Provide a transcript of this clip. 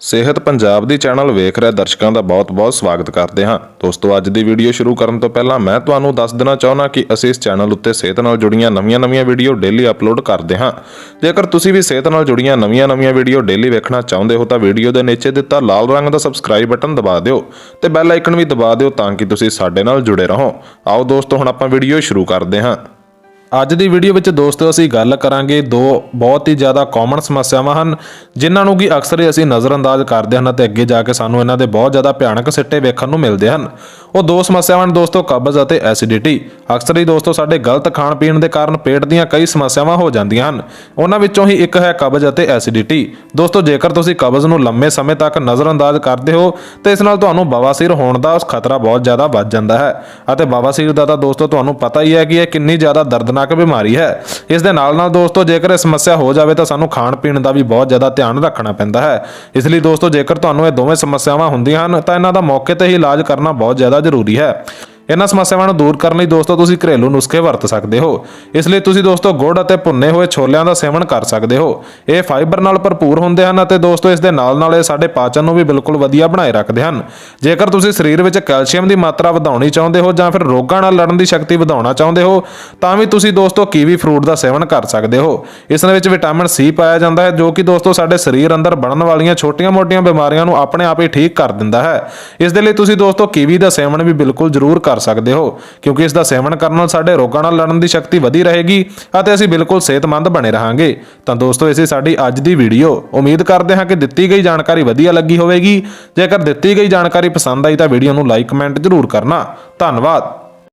ਸਿਹਤ ਪੰਜਾਬ ਦੀ ਚੈਨਲ ਵੇਖ ਰਹੇ ਦਰਸ਼ਕਾਂ ਦਾ ਬਹੁਤ-ਬਹੁਤ ਸਵਾਗਤ ਕਰਦੇ ਹਾਂ। ਦੋਸਤੋ, ਅੱਜ ਦੀ ਵੀਡੀਓ ਸ਼ੁਰੂ ਕਰਨ ਤੋਂ ਪਹਿਲਾਂ ਮੈਂ ਤੁਹਾਨੂੰ ਦੱਸ ਦੇਣਾ ਚਾਹੁੰਦਾ ਕਿ ਅਸੀਂ ਇਸ ਚੈਨਲ ਉੱਤੇ ਸਿਹਤ ਨਾਲ ਜੁੜੀਆਂ ਨਵੀਆਂ-ਨਵੀਆਂ ਵੀਡੀਓ ਡੇਲੀ ਅਪਲੋਡ ਕਰਦੇ ਹਾਂ। ਜੇਕਰ ਤੁਸੀਂ ਵੀ ਸਿਹਤ ਨਾਲ ਜੁੜੀਆਂ ਨਵੀਆਂ-ਨਵੀਆਂ ਵੀਡੀਓ ਡੇਲੀ ਵੇਖਣਾ ਚਾਹੁੰਦੇ ਹੋ ਤਾਂ ਵੀਡੀਓ ਦੇ ਨੀਚੇ ਦਿੱਤਾ ਲਾਲ ਰੰਗ ਦਾ ਸਬਸਕ੍ਰਾਈਬ ਬਟਨ ਦਬਾ ਦਿਓ ਤੇ ਬੈਲ ਆਈਕਨ ਵੀ ਦਬਾ ਦਿਓ ਤਾਂ ਕਿ ਤੁਸੀਂ ਸਾਡੇ ਨਾਲ ਜੁੜੇ ਰਹੋ। ਆਓ ਦੋਸਤੋ, ਹੁਣ ਆਪਾਂ ਵੀਡੀਓ ਸ਼ੁਰੂ ਕਰਦੇ ਹਾਂ। ਅੱਜ ਦੀ ਵੀਡੀਓ ਵਿੱਚ ਦੋਸਤੋ ਅਸੀਂ ਗੱਲ ਕਰਾਂਗੇ ਦੋ ਬਹੁਤ ਹੀ ਜ਼ਿਆਦਾ ਕਾਮਨ ਸਮੱਸਿਆਵਾਂ ਹਨ, ਜਿਨ੍ਹਾਂ ਨੂੰ ਕਿ ਅਕਸਰ ਹੀ ਅਸੀਂ ਨਜ਼ਰਅੰਦਾਜ਼ ਕਰਦੇ ਹਨ ਅਤੇ ਅੱਗੇ ਜਾ ਕੇ ਸਾਨੂੰ ਇਹਨਾਂ ਦੇ ਬਹੁਤ ਜ਼ਿਆਦਾ ਭਿਆਨਕ ਸਿੱਟੇ ਵੇਖਣ ਨੂੰ ਮਿਲਦੇ ਹਨ। ਉਹ ਦੋ ਸਮੱਸਿਆਵਾਂ ਹਨ ਦੋਸਤੋ, ਕਬਜ਼ ਅਤੇ ਐਸਿਡਿਟੀ ਅਕਸਰ ਹੀ ਦੋਸਤੋ, ਸਾਡੇ ਗਲਤ ਖਾਣ ਪੀਣ ਦੇ ਕਾਰਨ ਪੇਟ ਦੀਆਂ ਕਈ ਸਮੱਸਿਆਵਾਂ ਹੋ ਜਾਂਦੀਆਂ ਹਨ। ਉਹਨਾਂ ਵਿੱਚੋਂ ਹੀ ਇੱਕ ਹੈ ਕਬਜ਼ ਅਤੇ ਐਸਿਡਿਟੀ ਦੋਸਤੋ, ਜੇਕਰ ਤੁਸੀਂ ਕਬਜ਼ ਨੂੰ ਲੰਮੇ ਸਮੇਂ ਤੱਕ ਨਜ਼ਰਅੰਦਾਜ਼ ਕਰਦੇ ਹੋ, ਤੇ ਇਸ ਨਾਲ ਤੁਹਾਨੂੰ ਬਵਾਸੀਰ ਹੋਣ ਦਾ ਖਤਰਾ ਬਹੁਤ ਜ਼ਿਆਦਾ ਵੱਧ ਜਾਂਦਾ ਹੈ। ਅਤੇ ਬਵਾਸੀਰ ਦਾ ਤਾਂ ਦੋਸਤੋ, ਤੁਹਾਨੂੰ ਪਤਾ ਹੀ ਹੈ ਕਿ ਇਹ ਕਿੰਨੀ ਜ਼ਿਆਦਾ ਦਰਦ ਦਰਦਨਾਕ ਬਿਮਾਰੀ ਹੈ। ਇਸ ਦੇ ਨਾਲ ਨਾਲ ਦੋਸਤੋ, ਜੇਕਰ ਇਹ ਸਮੱਸਿਆ ਹੋ ਜਾਵੇ ਤਾਂ ਸਾਨੂੰ ਖਾਣ ਪੀਣ ਦਾ ਵੀ ਬਹੁਤ ਜ਼ਿਆਦਾ ਧਿਆਨ ਰੱਖਣਾ ਪੈਂਦਾ ਹੈ। ਇਸ ਲਈ ਦੋਸਤੋ, ਜੇਕਰ ਤੁਹਾਨੂੰ ਇਹ ਦੋਵੇਂ ਸਮੱਸਿਆਵਾਂ ਹੁੰਦੀਆਂ ਹਨ, ਤਾਂ ਇਹਨਾਂ ਦਾ ਮੌਕੇ ਤੇ ਹੀ ਇਲਾਜ ਕਰਨਾ ਬਹੁਤ ਜ਼ਿਆਦਾ ਜ਼ਰੂਰੀ ਹੈ। ਇਹਨਾਂ ਸਮੱਸਿਆਵਾਂ ਨੂੰ ਦੂਰ ਕਰਨ ਲਈ ਦੋਸਤੋ ਤੁਸੀਂ ਘਰੇਲੂ ਨੁਸਖੇ ਵਰਤ ਸਕਦੇ ਹੋ। ਇਸ ਲਈ ਤੁਸੀਂ ਦੋਸਤੋ ਗੁੜ ਅਤੇ ਭੁੰਨੇ ਹੋਏ ਛੋਲਿਆਂ ਦਾ ਸੇਵਨ ਕਰ ਸਕਦੇ ਹੋ। ਇਹ ਫਾਈਬਰ ਨਾਲ ਭਰਪੂਰ ਹੁੰਦੇ ਹਨ ਅਤੇ ਦੋਸਤੋ ਇਸ ਦੇ ਨਾਲ ਨਾਲ ਇਹ ਸਾਡੇ ਪਾਚਨ ਨੂੰ ਵੀ ਬਿਲਕੁਲ ਵਧੀਆ ਬਣਾਏ ਰੱਖਦੇ ਹਨ। ਜੇਕਰ ਤੁਸੀਂ ਸਰੀਰ ਵਿੱਚ ਕੈਲਸ਼ੀਅਮ ਦੀ ਮਾਤਰਾ ਵਧਾਉਣੀ ਚਾਹੁੰਦੇ ਹੋ ਜਾਂ ਫਿਰ ਰੋਗਾਂ ਨਾਲ ਲੜਨ ਦੀ ਸ਼ਕਤੀ ਵਧਾਉਣਾ ਚਾਹੁੰਦੇ ਹੋ, ਤਾਂ ਵੀ ਤੁਸੀਂ ਦੋਸਤੋ ਕੀਵੀ ਫਰੂਟ ਦਾ ਸੇਵਨ ਕਰ ਸਕਦੇ ਹੋ। ਇਸ ਵਿੱਚ ਵਿਟਾਮਿਨ ਸੀ ਪਾਇਆ ਜਾਂਦਾ ਹੈ, ਜੋ ਕਿ ਦੋਸਤੋ ਸਾਡੇ ਸਰੀਰ ਅੰਦਰ ਬਣਨ ਵਾਲੀਆਂ ਛੋਟੀਆਂ-ਮੋਟੀਆਂ ਬਿਮਾਰੀਆਂ ਨੂੰ ਆਪਣੇ ਆਪ ਹੀ ਠੀਕ ਕਰ ਦਿੰਦਾ ਹੈ। ਇਸ ਦੇ ਲਈ ਤੁਸੀਂ ਦੋਸਤੋ ਕੀਵੀ ਦਾ ਸੇਵਨ ਵੀ ਬਿਲਕੁਲ ਜ਼ਰੂਰ ਕਰ ਸਕਦੇ ਹੋ, ਕਿਉਂਕਿ ਇਸ ਦਾ ਸੇਵਨ ਕਰਨ ਨਾਲ ਸਾਡੇ ਰੋਗਾਂ ਨਾਲ ਲੜਨ ਦੀ ਸ਼ਕਤੀ ਵਧੀ ਰਹੇਗੀ ਅਤੇ ਅਸੀਂ ਬਿਲਕੁਲ ਸਿਹਤਮੰਦ ਬਣੇ ਰਹਾਂਗੇ। ਤਾਂ ਦੋਸਤੋ ਇਸੇ ਸਾਡੀ ਅੱਜ ਦੀ ਵੀਡੀਓ। ਉਮੀਦ ਕਰਦੇ ਹਾਂ ਕਿ ਦਿੱਤੀ ਗਈ ਜਾਣਕਾਰੀ ਵਧੀਆ ਲੱਗੀ ਹੋਵੇਗੀ। ਜੇਕਰ ਦਿੱਤੀ ਗਈ ਜਾਣਕਾਰੀ ਪਸੰਦ ਆਈ ਤਾਂ ਵੀਡੀਓ ਨੂੰ ਲਾਈਕ, ਕਮੈਂਟ ਜ਼ਰੂਰ ਕਰਨਾ। ਧੰਨਵਾਦ।